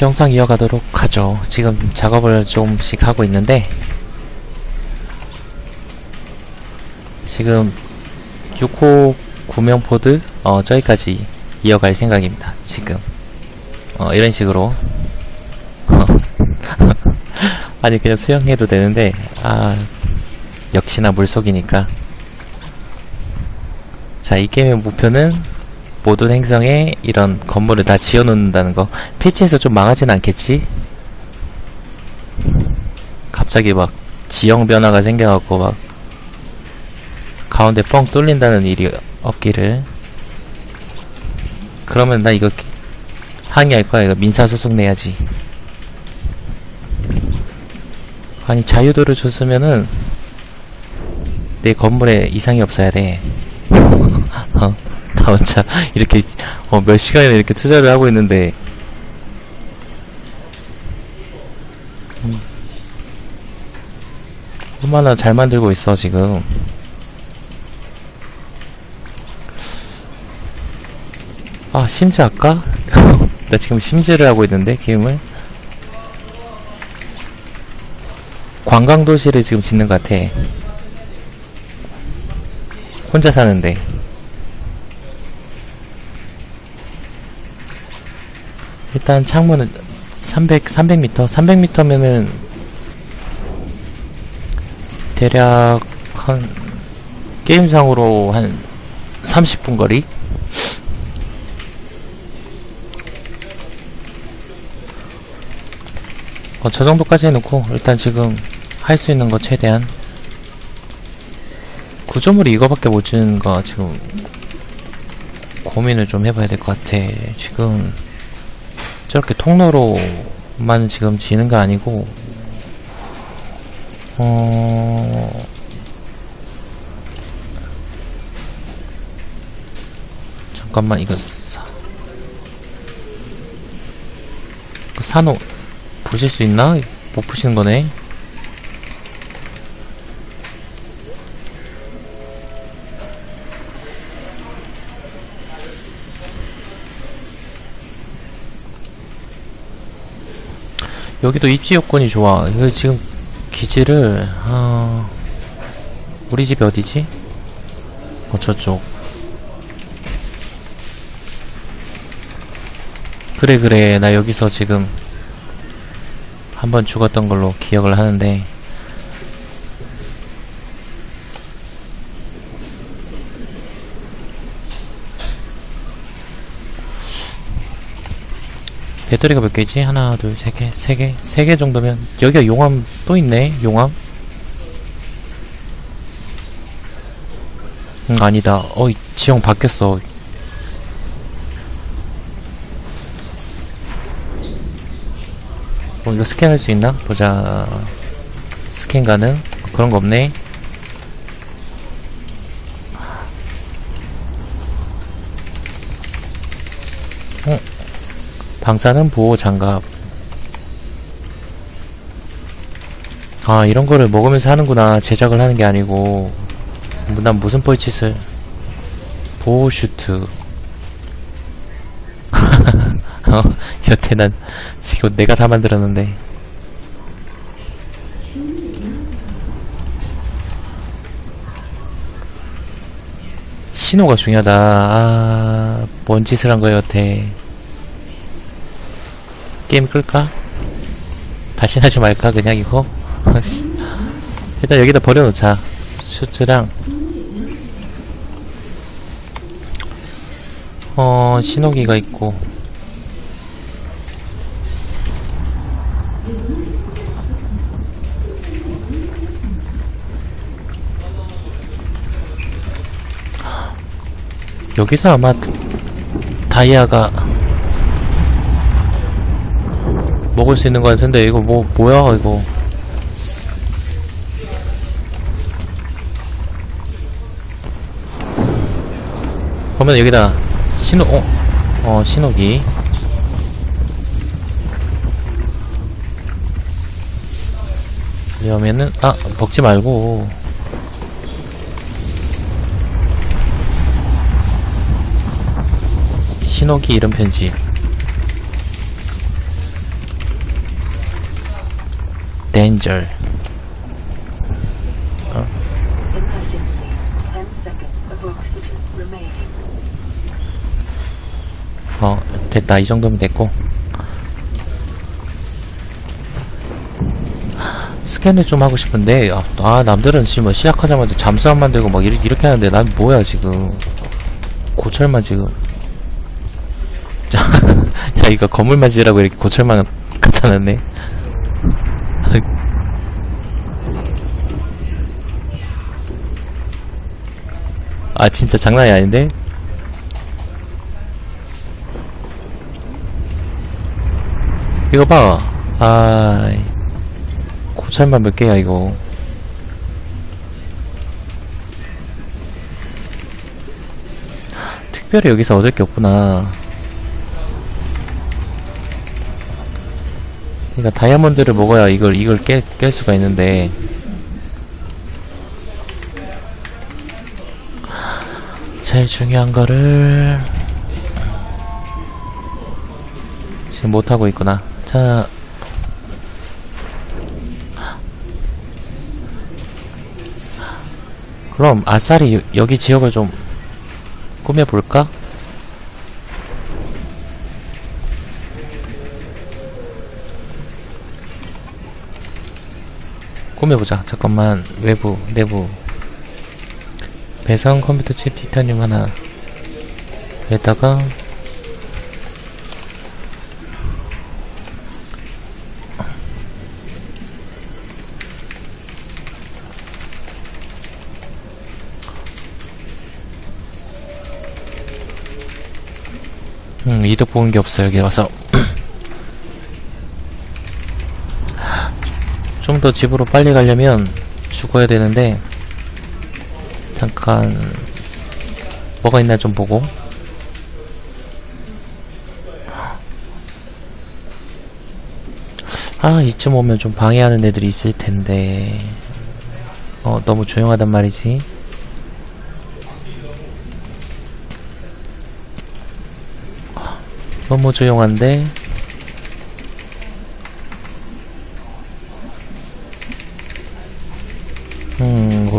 영상 이어가도록 하죠. 지금 작업을 조금씩 하고 있는데 지금 6호 구명포드 어 저기까지 이어갈 생각입니다. 지금 어 이런 식으로 아니 그냥 수영해도 되는데 아 역시나 물속이니까 자 이 게임의 목표는 모든 행성에 이런 건물을 다 지어놓는다는 거. 패치에서 좀 망하진 않겠지? 갑자기 막 지형 변화가 생겨갖고 막 가운데 뻥 뚫린다는 일이 없기를. 그러면 나 이거 항의할 거야. 이거 민사소송 내야지. 아니 자유도를 줬으면은 내 건물에 이상이 없어야 돼. 어, 나 혼자 이렇게 어, 몇 시간이나 이렇게 투자를 하고 있는데. 음. 얼마나 잘 만들고 있어 지금. 아 심즈 할까? 나 지금 심즈를 하고 있는데 게임을. 관광도시를 지금 짓는 것 같아. 혼자 사는데 일단 창문은 300, 300m? 300m면은 대략 한 게임상으로 한 30분 거리? 어, 저 정도까지 해놓고 일단 지금 할 수 있는 거 최대한 구조물이 이거밖에 못 주는 거 지금 고민을 좀 해봐야 될 것 같아 지금 저렇게 통로로만 지금 지는 거 아니고 어 잠깐만 이거 사그 산호 부실 수 있나? 못 부시는 거네 여기도 입지 요건이 좋아. 이거 지금 기지를 어, 우리 집이 어디지? 어 저쪽. 그래 그래 나 여기서 지금 한번 죽었던 걸로 기억을 하는데 배터리가 몇 개지? 하나, 둘, 세 개, 세 개, 세 개 정도면 여기가 용암 또 있네. 용암. 음, 아니다. 어이, 지형 바뀌었어. 어, 이거 스캔할 수 있나? 보자. 스캔 가능? 그런 거 없네. 방사능 보호 장갑. 아, 이런 거를 먹으면서 하는구나. 제작을 하는 게 아니고. 뭐, 난 무슨 뻘짓을. 보호 슈트. 어, 여태 난 지금 내가 다 만들었는데. 신호가 중요하다. 아, 뭔 짓을 한 거야, 여태. 게임 끌까? 다시 하지 말까 그냥 이거? 일단 여기다 버려놓자 슈트랑 어 신호기가 있고 여기서 아마 다이아가 먹을 수 있는 거 같은데 이거 뭐 뭐야 이거. 그러면 여기다 신호 어, 어 신호기. 그러면은 아 먹지 말고. 신호기 이름 편집 danger. Emergency. 10 seconds of oxygen remaining. 어, 됐다. 이 정도면 됐고. 스캔을 좀 하고 싶은데, 아, 아, 남들은 지금 뭐 시작하자마자 잠수함 만들고 막 이렇게, 이렇게 하는데, 난 뭐야, 지금. 고철만 지금. 야, 이거 건물만 지으라고 이렇게 고철만 갖다 놨네. 아, 진짜 장난이 아닌데? 이거 봐. 아, 고철만 몇 개야, 이거. 특별히 여기서 얻을 게 없구나. 그러니까 다이아몬드를 먹어야 이걸, 이걸 깨, 깰 수가 있는데. 제일 중요한 거를 지금 못하고 있구나. 자. 그럼 아싸리 여- 여기 지역을 좀 꾸며볼까? 꾸며보자. 잠깐만. 외부, 내부. 배선 컴퓨터 칩 티타늄 하나. 에다가 음, 이득 보는 게 없어, 여기 와서. 좀 더 집으로 빨리 가려면 죽어야 되는데, 잠깐, 뭐가 있나 좀 보고. 아, 이쯤 오면 좀 방해하는 애들이 있을 텐데. 어, 너무 조용하단 말이지. 너무 조용한데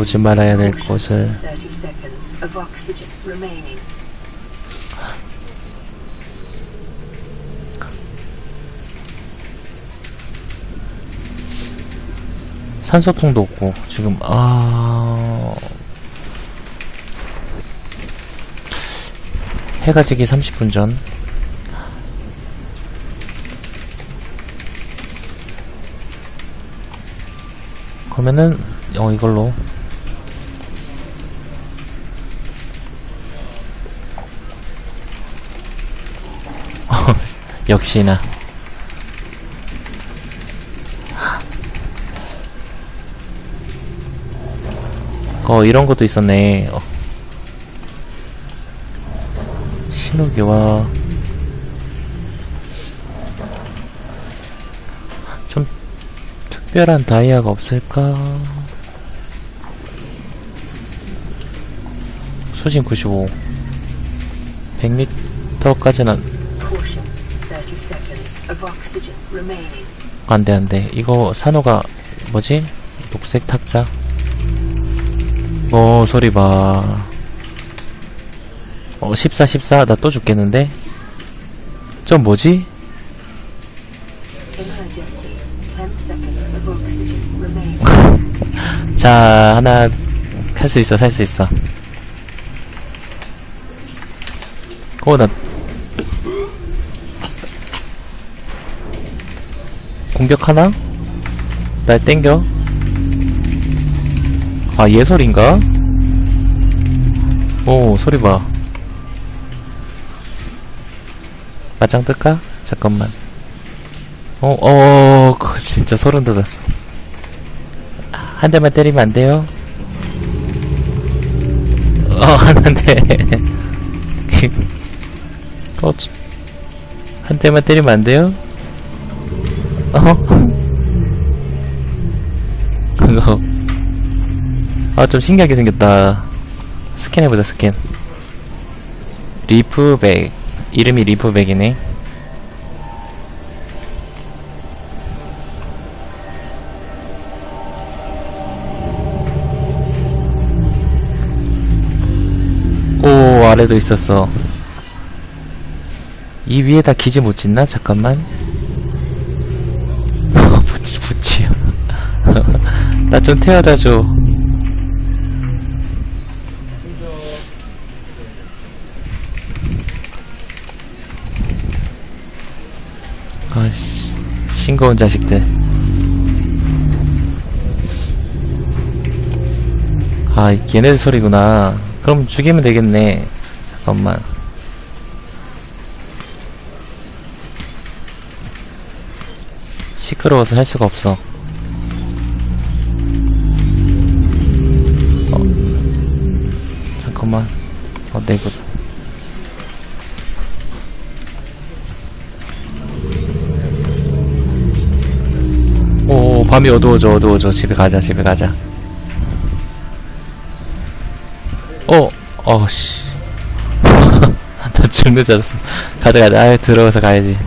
음 오지 말아야 될 곳을. 30 seconds of oxygen remaining. 산소통도 없고 지금 아. 해가 지기 30분 전. 그러면은 어 이걸로 역시나. 어 이런 것도 있었네. 어. 신호기와 좀 특별한 다이아가 없을까? 수심 95 100m까지는 안돼 안돼. 이거 산호가 뭐지? 녹색 탁자? 어 소리 봐 어 14 14 나 또 죽겠는데? 저 뭐지? Emergency. 10 seconds of oxygen remaining. 자 하나. 살 수 있어 살 수 있어. 어나 공격하나? 날 땡겨 아 얘 소린가? 오 소리 봐 맞짱 뜰까? 잠깐만 어, 어, 그거 진짜 소름 돋았어. 한 대만 때리면 안 돼요? 어, 안 돼. 어, 저- 한 대만 때리면 안 돼요? 어? 그거. 아 좀 신기하게 생겼다. 스캔해보자 스캔. 리프백. 이름이 리프백이네. 오 아래도 있었어. 이 위에 다 기지 못 짓나? 잠깐만. 붙지. 나좀 태워다 줘. 아씨, 싱거운 자식들. 아, 얘네들 소리구나. 그럼 죽이면 되겠네. 잠깐만. 시끄러워서 할 수가 없어. 어. 잠깐만. 어, 내고. 오, 밤이 어두워져, 어두워져. 집에 가자, 집에 가자. 어, 어, 씨. 나 죽는 줄 알았어. 가자, 가자. 아유, 들어가서 가야지.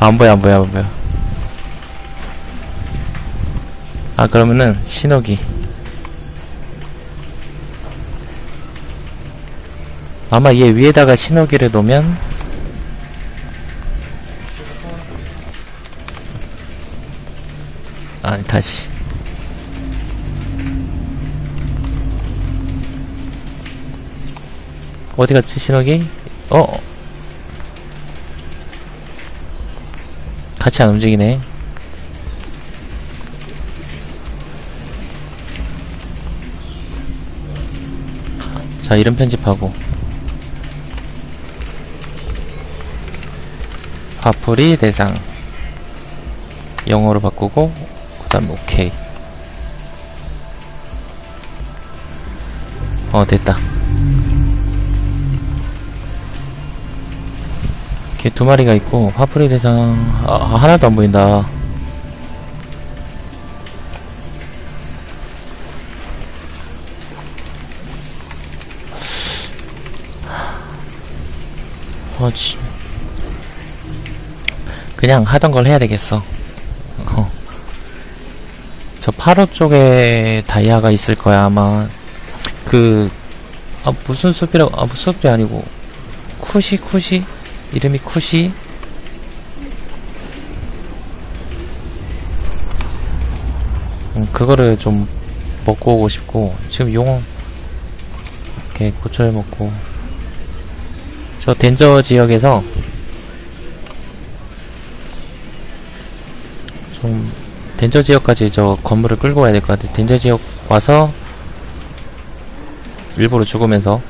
안 보여, 안 보여, 안 보여. 아, 그러면은, 신호기. 아마 얘 위에다가 신호기를 놓으면, 아니, 다시. 어디 갔지, 신호기? 어? 같이 안 움직이네. 자, 이름 편집하고. 화풀이 대상. 영어로 바꾸고, 그 다음에 오케이. 어, 됐다. 개두 마리가 있고 파프리 대상 아, 하나도 안 보인다. 그냥 하던 걸 해야 되겠어. 어. 저 8호 쪽에 다이아가 있을 거야 아마. 그 아, 무슨 숲이라고? 아, 무슨 숲이 아니고 쿠시 쿠시 이름이 쿠시 음, 그거를 좀 먹고 오고 싶고 지금 용 이렇게 고철 먹고 저 덴저 지역에서 좀 덴저 지역까지 저 건물을 끌고 와야 될 것 같아 덴저 지역 와서 일부러 죽으면서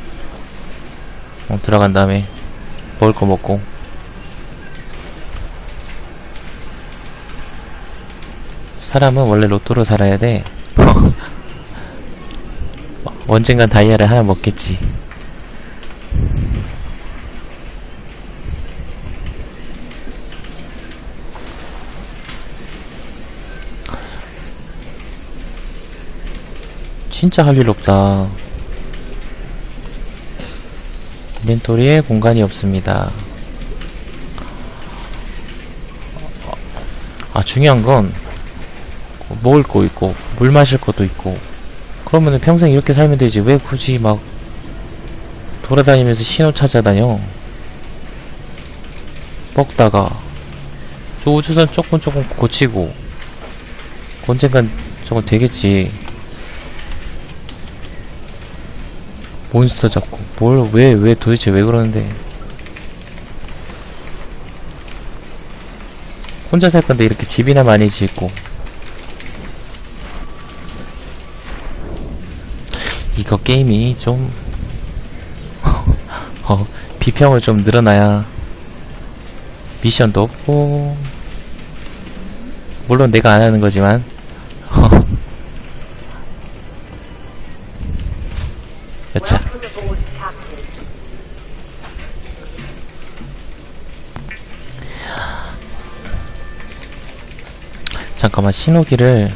어, 들어간 다음에 먹을 거 먹고. 사람은 원래 로또로 살아야 돼. 언젠간 다이아를 하나 먹겠지 진짜 할 일 없다 인벤토리에 공간이 없습니다. 아, 중요한 건, 먹을 거 있고, 물 마실 것도 있고, 그러면은 평생 이렇게 살면 되지. 왜 굳이 막, 돌아다니면서 신호 찾아다녀? 먹다가, 저 우주선 조금 조금 고치고, 언젠간 저거 되겠지. 몬스터 잡고. 뭘왜왜 도대체 왜 그러는데? 혼자 살 건데 이렇게 집이나 많이 짓고. 이거 게임이 좀 어, 비평을 좀 늘어나야 미션도 없고. 물론 내가 안 하는 거지만 잠깐만 신호기를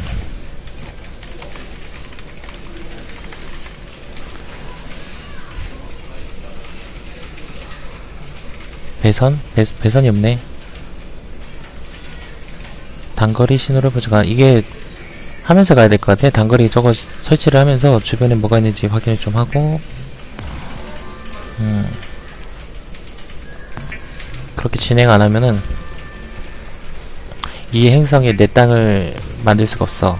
배선? 배, 배선이 없네 단거리 신호를 보자 이게 하면서 가야 될 것 같아 단거리 저거 시- 설치를 하면서 주변에 뭐가 있는지 확인을 좀 하고 음. 그렇게 진행 안 하면은 이 행성에 내 땅을 만들 수가 없어.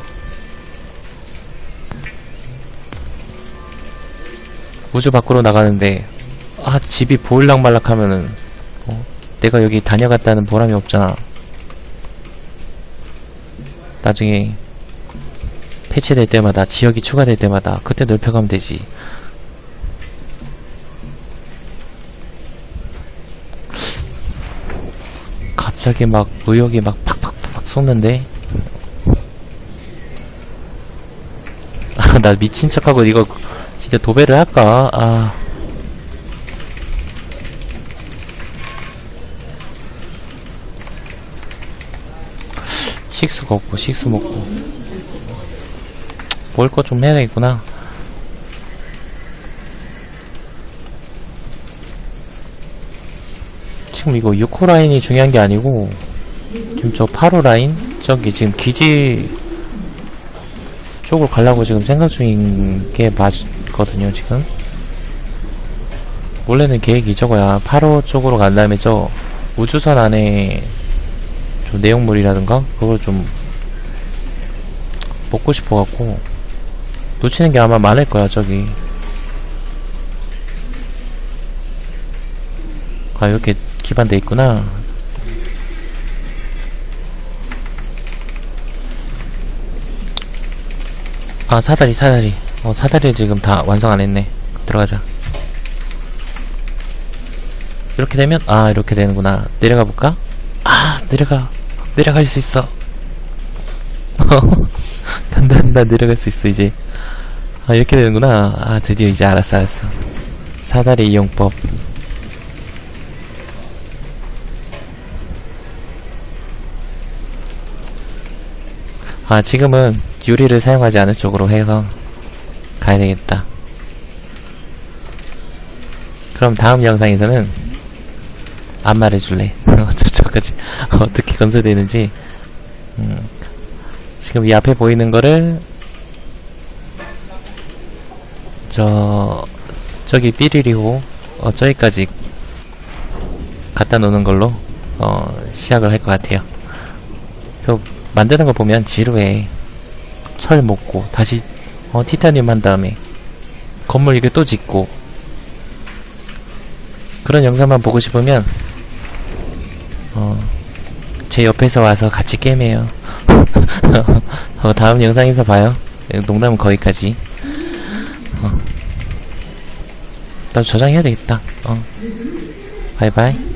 우주 밖으로 나가는데 아 집이 보일락 말락 하면은 어, 내가 여기 다녀갔다는 보람이 없잖아. 나중에 패치될 때마다 지역이 추가될 때마다 그때 넓혀가면 되지. 갑자기 막 의욕이 막 솟는데 아, 나 미친 척하고 이거 진짜 도배를 할까? 아. 식수가 없고 식수 먹고 먹을 거 좀 해야 되겠구나. 지금 이거 6호 라인이 중요한 게 아니고 지금 저 8호 라인 저기 지금 기지 쪽으로 가려고 지금 생각 중인 게 맞거든요 지금. 원래는 계획이 저거야. 8호 쪽으로 간 다음에 저 우주선 안에 좀 내용물이라든가 그걸 좀 먹고 싶어갖고 놓치는 게 아마 많을 거야 저기. 아 이렇게 기반돼 있구나 아 사다리 사다리. 어 사다리를 지금 다 완성 안 했네. 들어가자. 이렇게 되면 아 이렇게 되는구나. 내려가 볼까? 아 내려가. 내려갈 수 있어. 간다. 내려갈 수 있어 이제. 아 이렇게 되는구나. 아 드디어 이제 알았어 알았어. 사다리 이용법 아 지금은 유리를 사용하지 않을 쪽으로 해서 가야 되겠다. 그럼 다음 영상에서는 안 말해줄래? 저쪽까지? 어떻게 건설되는지. 음, 지금 이 앞에 보이는 거를 저 저기 삐리리호 어 저기까지 갖다 놓는 걸로 어 시작을 할 것 같아요. 그 만드는 거 보면 지루해 철 먹고 다시 어 티타늄 한 다음에 건물 이게 또 짓고 그런 영상만 보고 싶으면 어, 제 옆에서 와서 같이 게임해요. 어, 다음 영상에서 봐요. 농담은 거기까지. 어. 나도 저장해야 되겠다. 어. 바이바이.